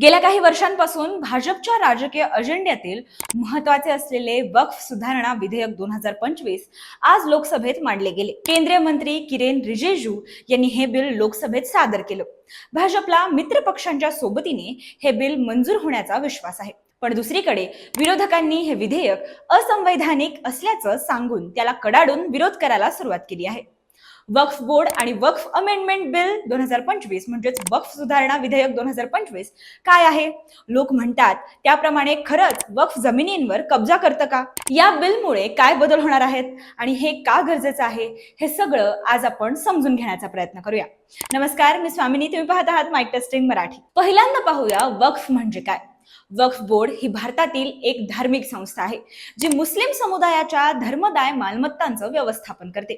गेल्या काही वर्षांपासून भाजपच्या राजकीय अजेंड्यातील महत्त्वाचे असलेले वक्फ सुधारणा विधेयक दोन हजार पंचवीस आज लोकसभेत मांडले गेले. केंद्रीय मंत्री किरेन रिजेजू यांनी हे बिल लोकसभेत सादर केलं. भाजपला मित्र पक्षांच्या सोबतीने हे बिल मंजूर होण्याचा विश्वास आहे. पण दुसरीकडे विरोधकांनी हे विधेयक असंवैधानिक असल्याचं सांगून त्याला कडाडून विरोध करायला सुरुवात केली आहे. वक्फ बोर्ड आणि वक्फ अमेंडमेंट बिल दोन हजार पंचवीस म्हणजेच वक्फ सुधारणा विधेयक दोन हजार पंचवीस काय आहे? लोक म्हणतात त्याप्रमाणे खरंच वक्फ जमिनींवर कब्जा करतं का? या बिलमुळे काय बदल होणार आहेत? आणि हे का गरजेचं आहे? हे सगळं आज आपण समजून घेण्याचा प्रयत्न करूया. नमस्कार मी स्वामिनी तुम्ही पाहत आहात माईक टेस्टिंग मराठी. पहिल्यांदा पाहूया वक्फ म्हणजे काय? वक्फ बोर्ड ही भारतातील एक धार्मिक संस्था आहे जी मुस्लिम समुदायाच्या धर्मदाय मालमत्तांचं व्यवस्थापन करते.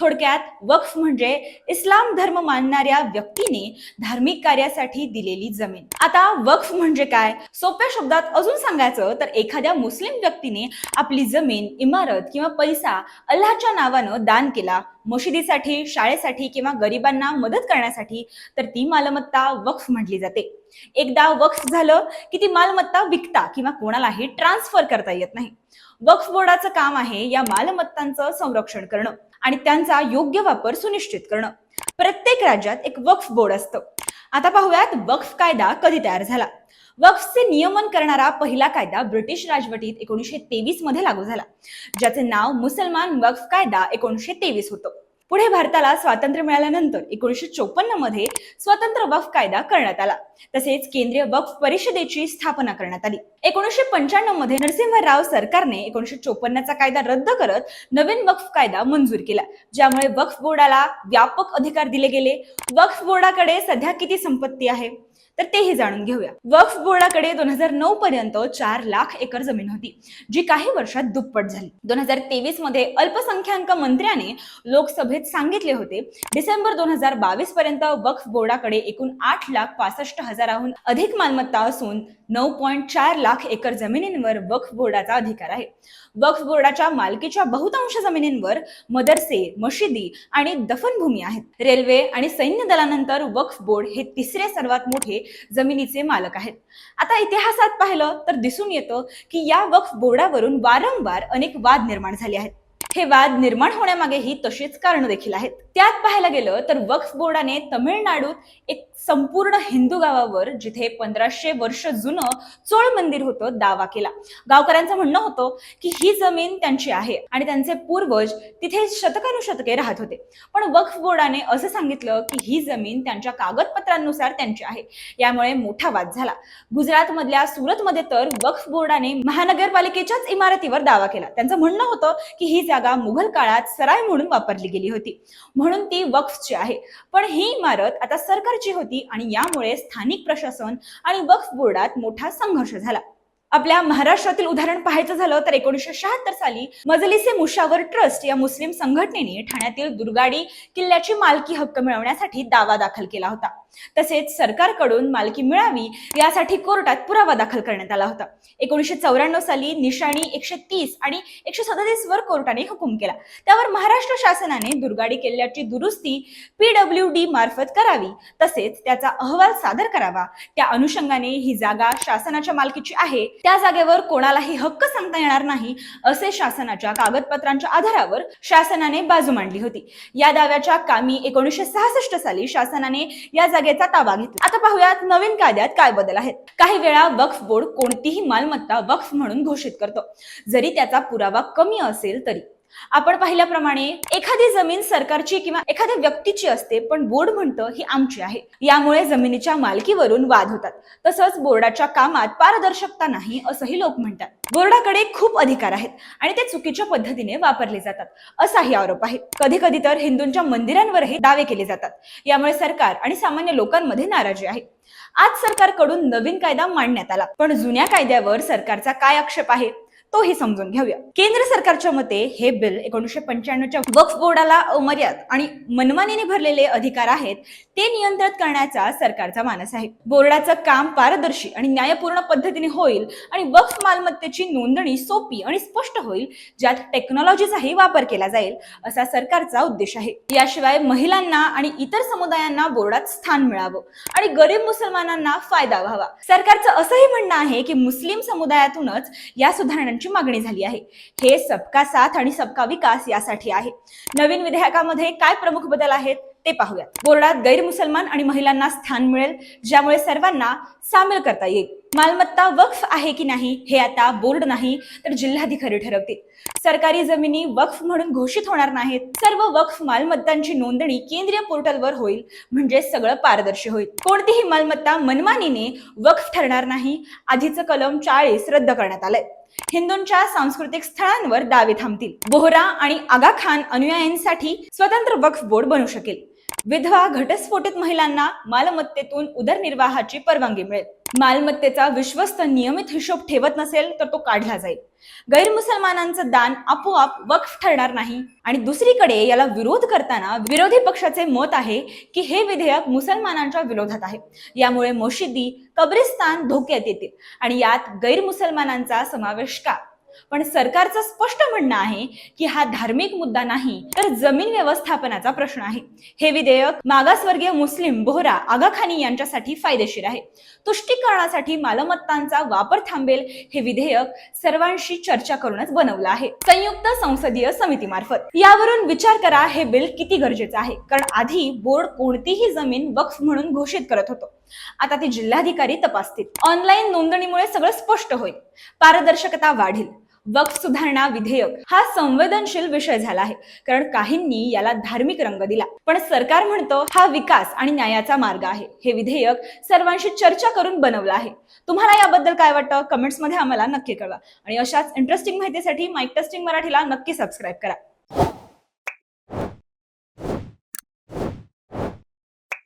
थोडक्यात वक्फ म्हणजे इस्लाम धर्म मानणाऱ्या व्यक्तीने धार्मिक कार्यासाठी दिलेली जमीन. आता वक्फ म्हणजे काय? सोप्या शब्दात अजून सांगायचं तर एखाद्या मुस्लिम व्यक्तीने आपली जमीन इमारत किंवा पैसा अल्लाच्या नावानं दान केला मशिदीसाठी शाळेसाठी किंवा गरिबांना मदत करण्यासाठी तर ती मालमत्ता वक्फ म्हटली जाते. एकदा वक्फ झालं की ती माल मालमत्ता विकता किंवा कोणालाही ट्रान्सफर करता येत नाही. वक्फ बोर्डाचं काम आहे या मालमत्तांचं संरक्षण करणं आणि त्यांचा योग्य वापर सुनिश्चित करणं. प्रत्येक राज्यात एक वक्फ बोर्ड असतं. आता पाहूयात वक्फ कायदा कधी तयार झाला? वक्फचे नियमन करणारा पहिला कायदा ब्रिटिश राजवटीत एकोणीसशे तेवीसमध्ये लागू झाला. ज्याचे नाव मुसलमान वक्फ कायदा एकोणीसशे तेवीस होतं. पुढे भारताला स्वातंत्र्य मिळाल्यानंतर एकोणीसशे चोपन्नमध्ये स्वतंत्र वक्फ कायदा करण्यात आला. तसेच केंद्रीय वक्फ परिषदेची स्थापना करण्यात आली. एकोणीसशे पंच्याण्णवमध्ये नरसिंहराव सरकारने एकोणीसशे चोपन्नचा कायदा रद्द करत नवीन वक्फ कायदा मंजूर केला. ज्यामुळे वक्फ बोर्डाला व्यापक अधिकार दिले गेले. वक्फ बोर्डाकडे सध्या किती संपत्ती आहे? तर तेही जाणून घेऊया. वक्फ बोर्डाकडे दोन हजार नऊ पर्यंत चार लाख एकर जमीन होती जी काही वर्षात दुप्पट झाली. दोन हजार तेवीसमध्ये अल्पसंख्याक मंत्र्याने लोकसभेत सांगितले होते डिसेंबर दोन हजार बावीस पर्यंत वक्फ बोर्डाकडे एकूण आठ लाख पासष्ट हजाराहून अधिक मालमत्ता असून नऊ पॉईंट चार लाख एकर जमिनींवर वक्फ बोर्डाचा अधिकार आहे. वक्फ बोर्डाच्या मालकीच्या बहुतांश जमिनींवर मदरसे मशिदी आणि दफनभूमी आहेत. रेल्वे आणि सैन्य दलानंतर वक्फ बोर्ड हे तिसरे सर्वात मोठे जमिनीचे मालक आहेत. आता इतिहासात पाहिलं तर दिसून येतं की या वक्फ बोर्डावरून वारंवार अनेक वाद निर्माण झाले आहेत. हे वाद निर्माण होण्यामागेही तशीच कारण देखील आहेत. त्यात पाहायला गेलं तर वक्फ बोर्डाने तमिळनाडूत एक संपूर्ण हिंदू गावावर जिथे पंधराशे वर्ष जुनं चोळ मंदिर होतं दावा केला. गावकऱ्यांचं म्हणणं होतं की ही जमीन त्यांची आहे आणि त्यांचे पूर्वज तिथे शतकानुशतके राहत होते. पण वक्फ बोर्डाने असं सांगितलं की ही जमीन त्यांच्या कागदपत्रांनुसार त्यांची आहे. यामुळे मोठा वाद झाला. गुजरातमधल्या सुरतमध्ये मध्ये तर वक्फ बोर्डाने महानगरपालिकेच्याच इमारतीवर दावा केला. त्यांचं म्हणणं होतं की ही जागा मुघल काळात सराय म्हणून वापरली गेली होती. म्हणून ती वक्फची आहे. पण ही इमारत आता सरकारची होती आणि यामुळे स्थानिक प्रशासन आणि वक्फ बोर्डात मोठा संघर्ष झाला. आपल्या महाराष्ट्रातील उदाहरण पाहायचं झालं तर एकोणीसशे शहात्तर साली मजलिसे मुशावर ट्रस्ट या मुस्लिम संघटनेने ठाण्यातील दुर्गाडी किल्ल्याची मालकी हक्क मिळवण्यासाठी दावा दाखल केला होता. तसेच सरकारकडून मालकी मिळावी यासाठी कोर्टात पुरावा दाखल करण्यात आला होता. एकोणीसशे चौऱ्याण्णव साली निशाणी एकशे तीस आणि एकशे सदतीस वर कोर्टाने हुकूम केला. त्यावर महाराष्ट्र शासनाने दुर्गाडी किल्ल्याची दुरुस्ती पीडब्ल्यू डी मार्फत करावी. तसेच त्याचा अहवाल सादर करावा. त्या अनुषंगाने ही जागा शासनाच्या मालकीची आहे. त्या जागेवर कोणालाही हक्क सांगता येणार नाही असे शासनाच्या कागदपत्रांच्या आधारावर शासनाने बाजू मांडली होती. या दाव्याच्या कामी एकोणीसशे सहासष्ट साली शासनाने या जागे जागेचा ताबा घेतला आता पाहूयात नवीन कायद्यात काय बदल आहेत. काही वेळा वक्फ बोर्ड कोणतीही मालमत्ता वक्फ म्हणून घोषित करतो. जरी त्याचा पुरावा कमी असेल तरी. आपण पाहिल्याप्रमाणे एखादी जमीन सरकारची किंवा एखाद्या व्यक्तीची असते पण बोर्ड म्हणतं ही आमची आहे. यामुळे जमिनीच्या मालकीवरून वाद होतात. तसंच बोर्डाच्या कामात पारदर्शकता नाही असंही लोक म्हणतात. बोर्डाकडे खूप अधिकार आहेत आणि ते चुकीच्या पद्धतीने वापरले जातात. असाही आरोप आहे. कधी कधी तर हिंदूंच्या मंदिरांवरही दावे केले जातात. यामुळे सरकार आणि सामान्य लोकांमध्ये नाराजी आहे. आज सरकारकडून नवीन कायदा मांडण्यात आला पण जुन्या कायद्यावर सरकारचा काय आक्षेप आहे? तोही समजून घेऊया. केंद्र सरकारच्या मते हे बिल एकोणीसशे पंच्याण्णवच्या वक्फ बोर्डाला अमर्याद आणि मनमानीने भरलेले अधिकार आहेत ते नियंत्रित करण्याचा सरकारचा मानस आहे. बोर्डाचं काम पारदर्शी आणि न्यायपूर्ण पद्धतीने होईल आणि वक्फ मालमत्तेची नोंदणी सोपी आणि स्पष्ट होईल ज्यात टेक्नॉलॉजीचाही वापर केला जाईल असा सरकारचा उद्देश आहे. याशिवाय महिलांना आणि इतर समुदायांना बोर्डात स्थान मिळावं आणि गरीब मुसलमानांना फायदा व्हावा. सरकारचं असंही म्हणणं आहे की मुस्लिम समुदायातूनच या सुधारणांची मागणी झाली आहे. हे सबका साथ आणि सबका विकास यासाठी आहे. नवीन विधेयकामध्ये काय प्रमुख बदल आहेत ते पाहूयात. बोर्डात गैरमुसलमान आणि महिलांना स्थान मिळेल ज्यामुळे सर्वांना सामील करता येईल. मालमत्ता वक्फ आहे की नाही हे आता बोर्ड नाही तर जिल्हाधिकारी ठरवतील. सरकारी जमिनी वक्फ म्हणून घोषित होणार नाहीत. सर्व वक्फ मालमत्तांची नोंदणी केंद्रीय पोर्टलवर होईल म्हणजे सगळं पारदर्शी होईल. कोणतीही मालमत्ता मनमानीने वक्फ ठरणार नाही. आधीचं कलम चाळीस रद्द करण्यात आलंय. हिंदूंच्या सांस्कृतिक स्थळांवर दावे थांबतील. बोहरा आणि आगा खान अनुयायांसाठी स्वतंत्र वक्फ बोर्ड बनू शकेल. विधवा घटस्फोटित महिलांना मालमत्तेतून उदरनिर्वाहाची परवानगी मिळेल. मालमत्तेचा विश्वस्त नियमित हिशोब ठेवत नसेल तर तो काढला जाईल. गैरमुसलमानांचं दान आपोआप वक्फ ठरणार नाही आणि दुसरीकडे याला विरोध करताना विरोधी पक्षाचे मत आहे की हे विधेयक मुसलमानांच्या विरोधात आहे. यामुळे मशिदी कब्रिस्तान धोक्यात येतील आणि यात गैरमुसलमानांचा समावेश का? पण सरकारचं स्पष्ट म्हणणं आहे की हा धार्मिक मुद्दा नाही तर जमीन व्यवस्थापनाचा प्रश्न आहे. हे विधेयक मागासवर्गीय मुस्लिम बोहरा आगाखानी यांच्यासाठी फायदेशीर आहे. तुष्टीकरणासाठी मालमत्तांचा वापर थांबेल हे विधेयक सर्वांशी चर्चा करूनच बनवलं आहे. संयुक्त संसदीय समितीमार्फत. यावरून विचार करा हे बिल किती गरजेचं आहे? कारण आधी बोर्ड कोणतीही जमीन वक्फ म्हणून घोषित करत होतो. आता ते जिल्हाधिकारी तपासतील. ऑनलाईन नोंदणीमुळे सगळं स्पष्ट होईल. पारदर्शकता वाढेल. वक्फ सुधारणा विधेयक हा संवेदनशील विषय झाला आहे. कारण काहींनी याला धार्मिक रंग दिला. पण सरकार म्हणतं हा विकास आणि न्यायाचा मार्ग आहे. हे विधेयक सर्वांशी चर्चा करून बनवलं आहे. तुम्हाला याबद्दल काय वाटतं? कमेंट्समध्ये आम्हाला नक्की कळवा. आणि अशाच इंटरेस्टिंग माहितीसाठी माईक टेस्टिंग मराठीला नक्की सबस्क्राईब करा.